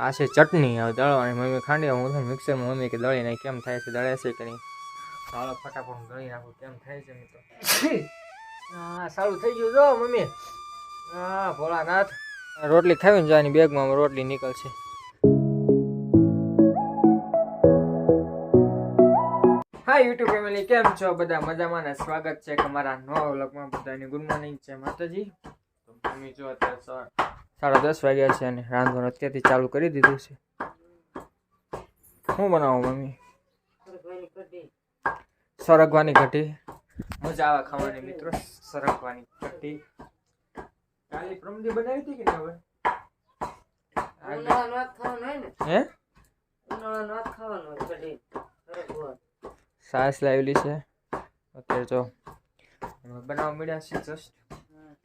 આ છે ચટણી. હવે દળવાની મમ્મી ખાંડી, હું મિક્સરમાં મમ્મી કે દળી નાખી કેમ થાય છે? દળે છે કે નહીં? ચાલો ફટાફટ દળી નાખું. કેમ થાય છે મિત્રો? હા, સારું થઈ ગયું. જો મમ્મી. હા, ભોળાનાથ. રોટલી ખાવીને જવાની બેગમાં રોટલી નીકળશે. હા યુટ્યુબ ફેમિલી કેમ છો? બધા મજામાં ને સ્વાગત છે કે અમારા નવા વ્લોગમાં બધાની. ગુડ મોર્નિંગ છે, માતાજી. તો મમ્મી જો અત્યારે સાડા દસ વાગ્યા છે અને રાંધવાનું અત્યારથી ચાલુ કરી દીધું છે. શું બનાવો મમ્મી? સરગવાની ઘટી. મજા આવે ખાવાની મિત્રો સરગવાની ઘટી. કાલે પ્રમદી બનાવી હતી કે નહીં હવે? ને. હે. સાસ લાવેલી છે. અત્યારે જો બનાવવા મળ્યા છે જસ્ટ.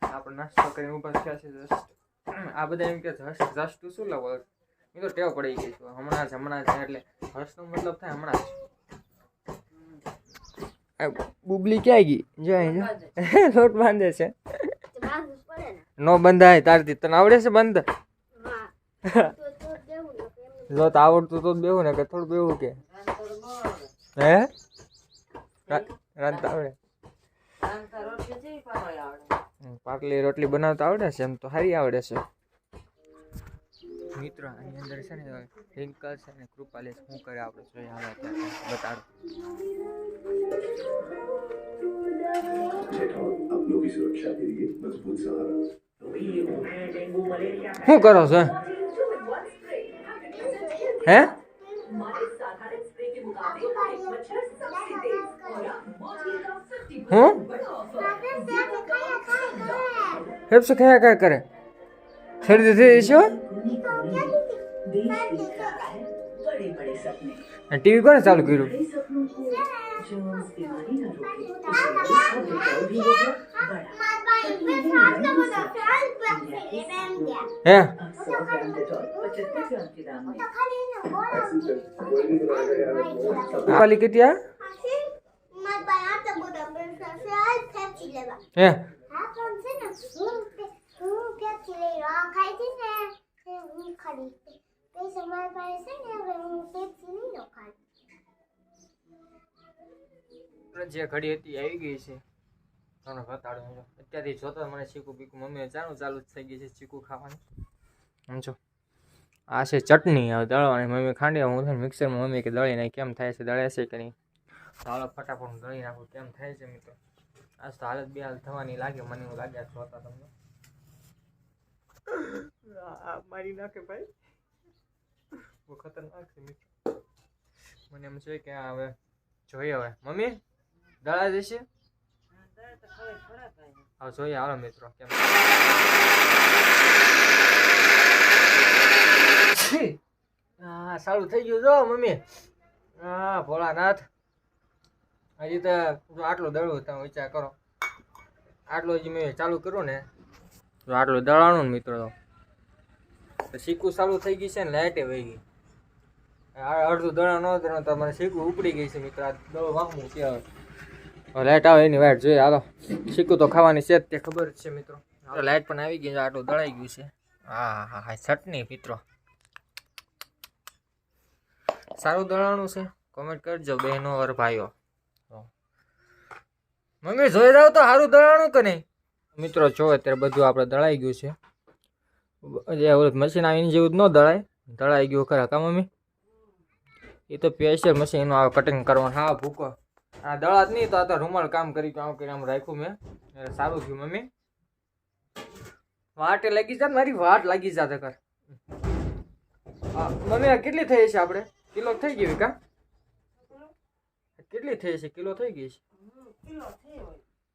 આપણે નાસ્તો કરીને ઊભા થયા છે જસ્ટ. આ બધા એમ કે જસ્ટ જસ્ટ શું લાવો એ તો ટેવ પડી ગઈ છું. હમણાં જ હમણાં જ એટલે હર્ષનો મતલબ થાય હમણાં જ. આ બુબલી ક્યાં ગઈ? જો લોટ બાંધે છે. નો. બંધાય તારથી. તને આવડે છે બંધ? જો તો આવડતું તો જ બેહું ને કે થોડું બેવું કે? હે? રાંધતા આવડે. રાંધતા રોટલી જેવી પાડવાની આવડે. પાટલી રોટલી બનાવતા આવડે છે? એમ તો સારી આવડે છે. મિત્રો આની અંદર છે ને રિંકલ છે ને કૃપાલી શું કરે આપણે જોઈએ આવે બતાડો. શું કરો છો? હે? હું? फिर से खाया क्या करे छोड़ देते ईश्वर टीवी को चालू करू है पाली कितिया હે કોને ચાલુ કર્યું હે કૃપાલી કેટલી આ હે જે ઘડી હતી આવી ગઈ છે. તમને બતાડું જો. અત્યારથી જોતો મને ચીકુ બીકું. મમ્મી જાણું ચાલુ જ થઈ ગઈ છે ચીકુ ખાવાની. સમજો આ છે ચટણી, હવે દળવાની. મમ્મી ખાંડી, હું થઈને મિક્સરમાં મમ્મી કે દળી નાખી કેમ થાય છે, દળે છે કે નહીં? ચાલો ફટાફટ દળી નાખું. કેમ થાય છે મિત્રો? આજ તો હાલત બે હાલ થવાની લાગે, મને એવું લાગે જોતા તમને. મારી નાખે ભાઈ. બહુ ખતરનાક છે મિત્રો. મને એમ છે કે હવે જોઈએ હવે. મમ્મી, દળા કાંઈ. હવે જોઈએ આવો મિત્રો, કેમ? હા સારું થઈ ગયું, જો, મમ્મી. હા ભોળાનાથ. હજી તો આટલું દળવું તમે વિચાર કરો. આટલું હજી મેં ચાલુ કર્યું ને. આટલું દળવાનું મિત્રો. તો તો શીકું ચાલુ થઈ ગઈ છે ને લાઇટે વહી ગઈ. અડધું દણા ન દણો, તો મને શીકું ઉપડી ગઈ છે મિત્રો. આ દળો વાહવું કે લાઇટ આવે એની વાઇટ જોઈએ. હાલો, શીખવું તો ખાવાની છે તે ખબર છે મિત્રો. લાઇટ પણ આવી ગઈ આટલું દળાઈ ગયું છે. હા હા હા ચટણી મિત્રો. સારું દળાણું છે. કોમેન્ટ કરજો બહેનો ઓર ભાઈઓ. મમ્મી, જોઈ જાવ તો સારું દળાણું કે નહીં? મિત્રો, જો, અત્યારે બધું આપણે દળાઈ ગયું છે. જે ઓલું મશીન આવીને જેવું જ ન દળાય. દળાઈ ગયું ખરા કા મમ્મી? એ તો સ્પેશિયલ મશીન આ કટિંગ કરવાનું. હા ભૂકો. આ દળાત નહીં તો આ તો રૂમાલ કામ કરી આમ કરી આમ રાખ્યું મેં. સારું થયું મમ્મી. વાટ લાગી જાત મારી વાટ લાગી જાત કર મમ્મી આ કેટલી થઈ છે આપણે? કિલો થઈ ગયું કા? કેટલી થઈ છે? કિલો થઈ ગઈ છે?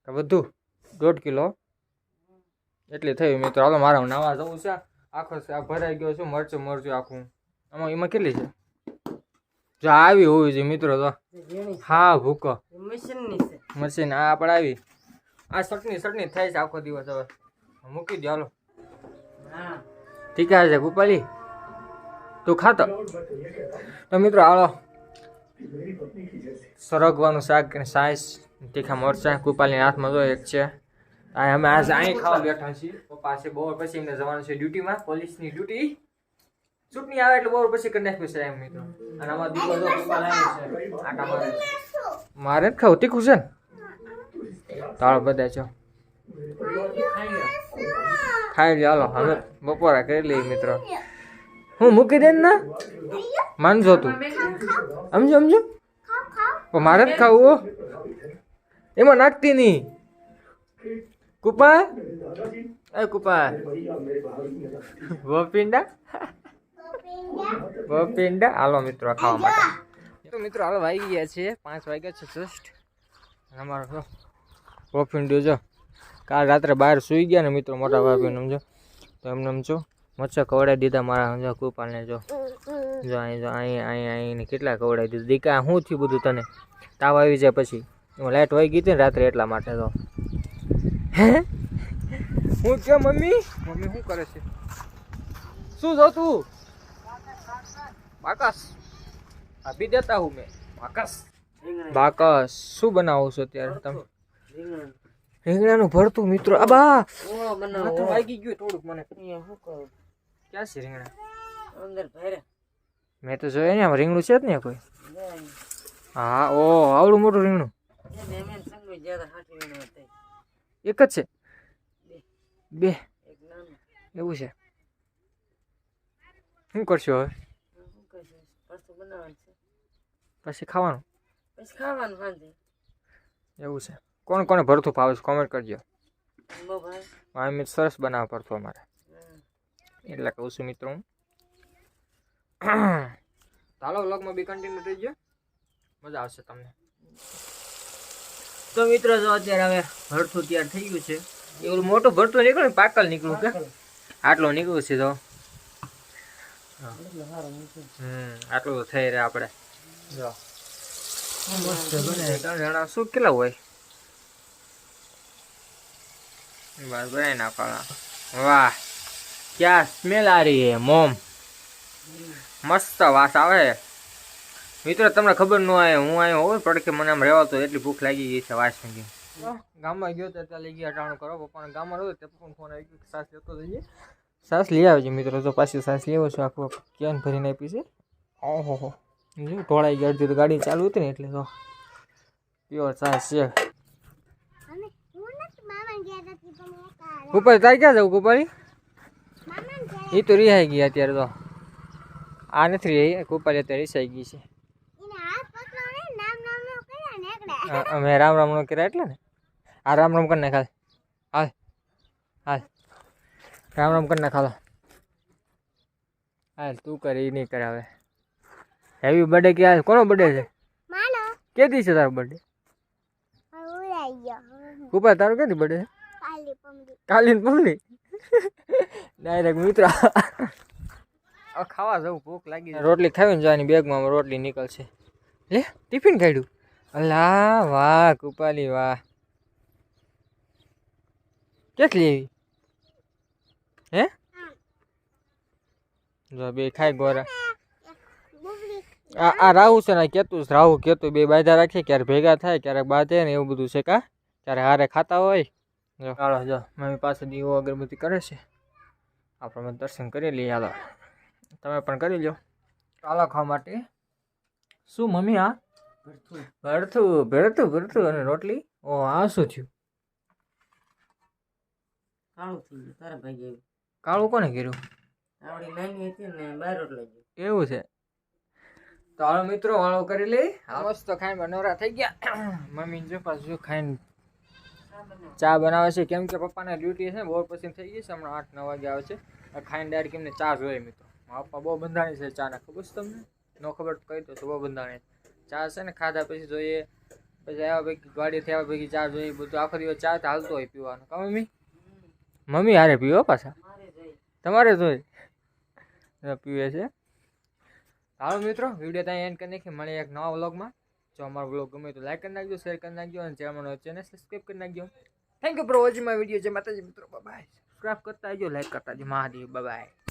બધું દોઢ કિલો. એટલી થયું મિત્રો. હાલો મારા નાવા જવું છે. આખો આ ભરાઈ ગયો છે મરચું મરચું આખું. આમાં એમાં કેટલી છે? જો આવી હોવી જોઈએ મિત્રો તો. હા ભૂકો. મશીન આ આપણે આવી. આ ચટણી ચટણી થાય છે આખો દિવસ હવે. મૂકી દો હાલો. ઠીક છે ગોપાલી. તું ખાતો? તો મિત્રો હાલો. સરગવાનું શાક અને સાઈસ તીખા મરચાં. કૃપાલની હાથમાં જો એક છે. અમે આજ અહીં ખાવા બેઠા છીએ. પપ્પા છે બહુ પછી એમને જવાનું છે ડ્યુટીમાં પોલીસની ડ્યુટી. ચૂંટણી આવે એટલે બરોબર પછી કરી નાખ્યું છે એમ મિત્રો. અને આમાં દીકરો તો પપ્પા લાવે છે. આટા મારે મારે જ ખાવું તીખું છે ને? તાળ બધા છો. ખાઈ લે હાલો હવે બપોરા કરી લઈએ મિત્રો. હું મૂકી દે ને માનજો તું. સમજો સમજો મારે જ ખાવું. એમાં નાખતી નહીં. કુપા? એ કુપા. વપિંડા? વપિંડા? હાલો મિત્રો ખાવા માટે. તો મિત્રો હાલો વાગી ગયા છે પાંચ વાગ્યા છે જસ્ટ અમારો જો વપિંડું જો કાલ રાત્રે બહાર સૂઈ ગયા ને મિત્રો મોટા ભાભીને સમજો? તો એમને સમજો જો મચ્છર કવડાવી દીધા મારા સમજો? કુપાલને જો. જો અહીં જો અહીં અહીં અહીં કેટલા કવડાવી દીધું? દીકા શું થયું બધું તને? તાવ આવી જાય પછી. એમાં લાઇટ વહી ગઈ હતી ને રાત્રે એટલા માટે તો. હે? હું કે મમ્મી? મમ્મી શું કરે છે? શું જોતું બાકસ. આપી દેતા હું મેં. બાકસ. બાકસ. શું બનાવો છો અત્યારે તમે? રીંગણાનું ભરતું મિત્રો. આ બા! વાગી ગયું થોડુંક મને. અહીંયા શું કરું? ક્યાં છે રીંગણા? અંદર ભરે. મેં તો જોયા ને આમ રીંગણું છે જ ને કોઈ? હા ઓ આવડું મોટું રીંગણું. એક જ છે? બે. એવું છે? શું કરશો હવે? પછી ખાવાનું? પછી ખાવાનું સાંજે. એવું છે. કોણ કોને ભરતું ભાવે છે? કોમેન્ટ કરજો. મિત સરસ બનાવે ભરતું અમારે. એટલે કહું છું મિત્રો હું. ચાલો વ્લોગમાં બી કન્ટિન્યુ થઈ ગયો. મજા આવશે તમને. તો મિત્રો જો અત્યારે હવે ભરથું તૈયાર થઈ ગયું છે. એવું મોટું ભરતું નીકળ્યું ને પાકલ નીકળ્યું કે? આટલું નીકળ્યું છે તો. હમ આટલું તો થઈ રહ્યા આપણે. જો. મસ્ત બને. ત્રણ જણા શું કેટલા હોય? બસ બનાવી નાખવાના વાહ ક્યાં સ્મેલ આ રહી હે મોમ. મસ્ત વાસ આવે. મિત્રો તમને ખબર ન આવે હું આવ્યો હોય પડકે મને આમ રહેવાતો એટલી ભૂખ લાગી ગઈ છે વાસની ગામમાં ગયો તો ત્યાં લઈ ગયા અટાણું કરો પપ્પાને ગામમાં રહ્યો તે પણ ફોન આવી ગયો સાસ લેતો જઈએ. સાસ લઈ આવજો મિત્રો તો પાછી સાસ લેવો છો આખું કેન ભરીને આપી છે. ઓહો હો. જો ઢોળાઈ ગઈ અડધી તો ગાડી ચાલુ હતી ને એટલે તો પ્યોર સાસ છે. ઉપર તાર ક્યાં જવું ગોપાલી? એ તો રિહાઈ ગઈ અત્યારે તો. આ નથી રહી ગોપાલી અત્યારે રિસાઈ ગઈ છે. અમે રામ રામ નો કર્યા એટલે ને? આ રામ રામ કરી નાખ હાલ. હાલ. રામ રામ કરી નાખ હાલો. તું કરે એ નહીં કરે હવે. હેવી બર્થડે કે હાલ કોનો બર્થડે છે? કે દી છે તારો બર્થડે ગોપાલ તારો ક્યાંથી બર્થડે છે? કાલી ને પમલી ડાયરેક્ટ મિત્ર. ખાવા જવું ભૂખ લાગી. રોટલી ખાવીને જવાની બેગમાં રોટલી નીકળશે. લે ટિફિન કાઢ્યું. અલા વાહ કૃપાલી વાહ. કેટલી હે? જો બે ખાય ગોરા. આ આ રાહુ છે ને કેતું રાહુ કેતું બે બાધા રાખીએ ક્યારે ભેગા થાય ક્યારેક બાંધે ને એવું બધું છે કા? ક્યારે હારે ખાતા હોય. જો. ચાલો જો મમ્મી પાસે દીવો અગરબત્તી કરે છે. આપણે દર્શન કરી લઈએ હાલો. તમે પણ કરી લો ચાલો ખાવા માટે. શું મમ્મી આ? ભરથું. ભરથું ભરતું અને રોટલી? ઓ આ શું થયું? કાળું થઈ ગયું તારા ભાઈ જેવું કાળું કોને કર્યું? આવડી નાની હતી ને બાર રોટલા જેવું એવું છે. તો હાલો મિત્રો વાળો કરી લઈ. મસ્ત ખાઈને નવરા થઈ ગયા. મમ્મી જો પાછું ખાઈને ચા બનાવે છે. કેમ કે પપ્પાને ડ્યુટી છે બહુ પછી થઈ ગઈ છે. હમણાં આઠ નવ વાગે આવે છે. ખાઈને ડાયરેક્ટ એમને ચા જોઈએ મિત્રો. મારા પપ્પા બહુ બંધાણી છે ચા ના ખબર છે તમને? ન ખબર તો કહી દો તો બહુ બંધાણી ચા છે ને ખાધા પછી જોઈએ. પછી આવ્યા પૈકી ગાડી થયા પૈકી ચા જોઈએ. બધું આખો દિવસ ચા ચાલતો હોય પીવાનું. કા મમ્મી? મમ્મી હારે પીવો પાછા? તમારે જોઈએ પીવે છે. હાલો મિત્રો, વીડિયો ત્યાં એન્ડ કરી નાખીએ. મળીએ એક નવા વ્લોગમાં. જો અમારો વ્લોગ ગમે તો લાઈક કરી નાખજો શેર કરી નાખજો અને ચેનલ ચેનલ સબસ્ક્રાઈબ કરી નાખજો. Thank you for watching my video જે માતાજી મિત્રો. બાય સબસ્ક્રાઈબ કરતા આવજો લાઈક કરતા આવજો. મહાદેવ. બાય